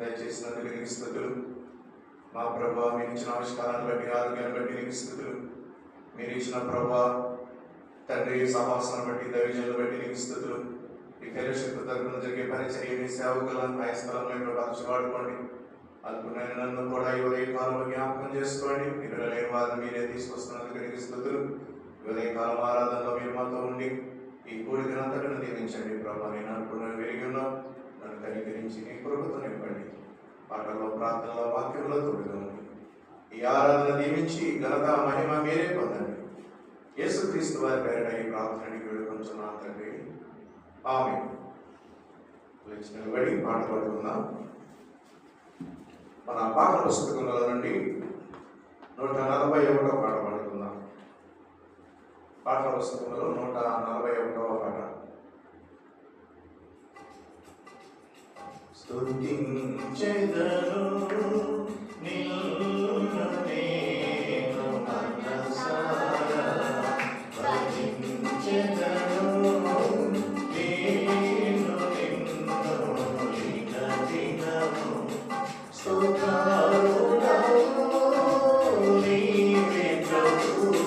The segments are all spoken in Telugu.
దయచేసినందుకు నీకు స్థుతులు. మా ప్రభా మీరు ఇచ్చిన ఆవిష్కారాన్ని బట్టి ఆరోగ్యాన్ని బట్టి నీకు స్థుతులు. మీరు ఇచ్చిన ప్రభా తండ్రి సహాసాన్ని బట్టి దైవజనులు బట్టి నీకు స్థుతులు. ఈ ఫెలోషిప్ తరపున జరిగే పరిచర్య మీ సేవకులను ఆయా స్థలంలో మీరు వాడుకోండి అల్పునైన నన్ను కూడా ఈ ఉదయ కాలంలో జ్ఞాపకం చేసుకోండి. మీరు లేని వారిని మీరే తీసుకొస్తున్నందుకు నీకు స్థుతులు. ఉదయ కాలం ఆరాధనలో మీరు మాతో ఉండి ఈ కూడికనంతటిని దీవించండి. ప్రభా నేను అనుకున్నవి వెరిగి నీ కృపతో నింపండి. పాటల్లో ప్రార్థనలో వాక్యంలో తోడుగా ఈ ఆరాధన దీవించి ఘనత మహిమ మీరే పొందండి. యేసుక్రీస్తు వారి పేరిట ఈ ప్రార్థనకి వేడుకొంచున్నాను తండ్రి. ఆమె నిలబడి పాట పాడుకుందాం. మన పాట పుస్తకంలో నుండి నూట నలభై ఒకటో పాట పాడుకుందాం. పాటల పుస్తకంలో నూట నలభై ఒకటో పాట స్తుతించెదను నిన్ను నేను మనసారా భజించెదను నేను నిన్ను దినదినము స్తుతారుడవు నీవే ప్రభువు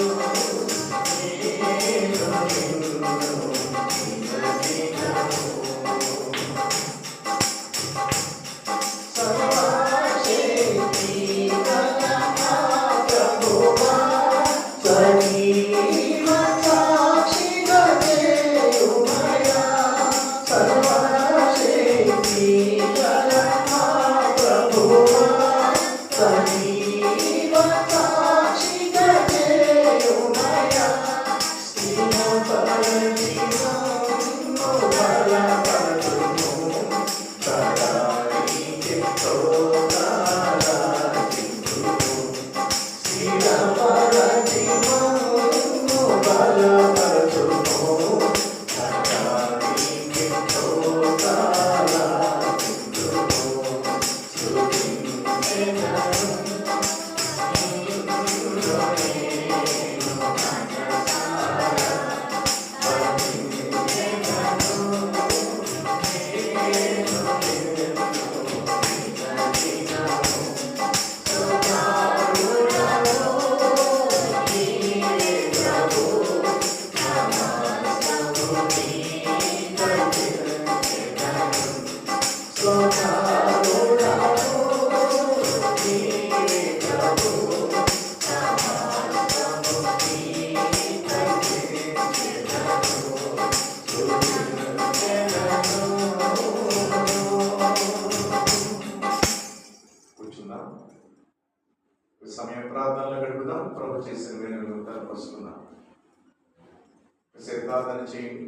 ప్రార్థనలు గడుపుదాం. ప్రభు చేసిన వేళలో తరపరుస్తున్నాం సేపు ప్రార్థన చేయండి.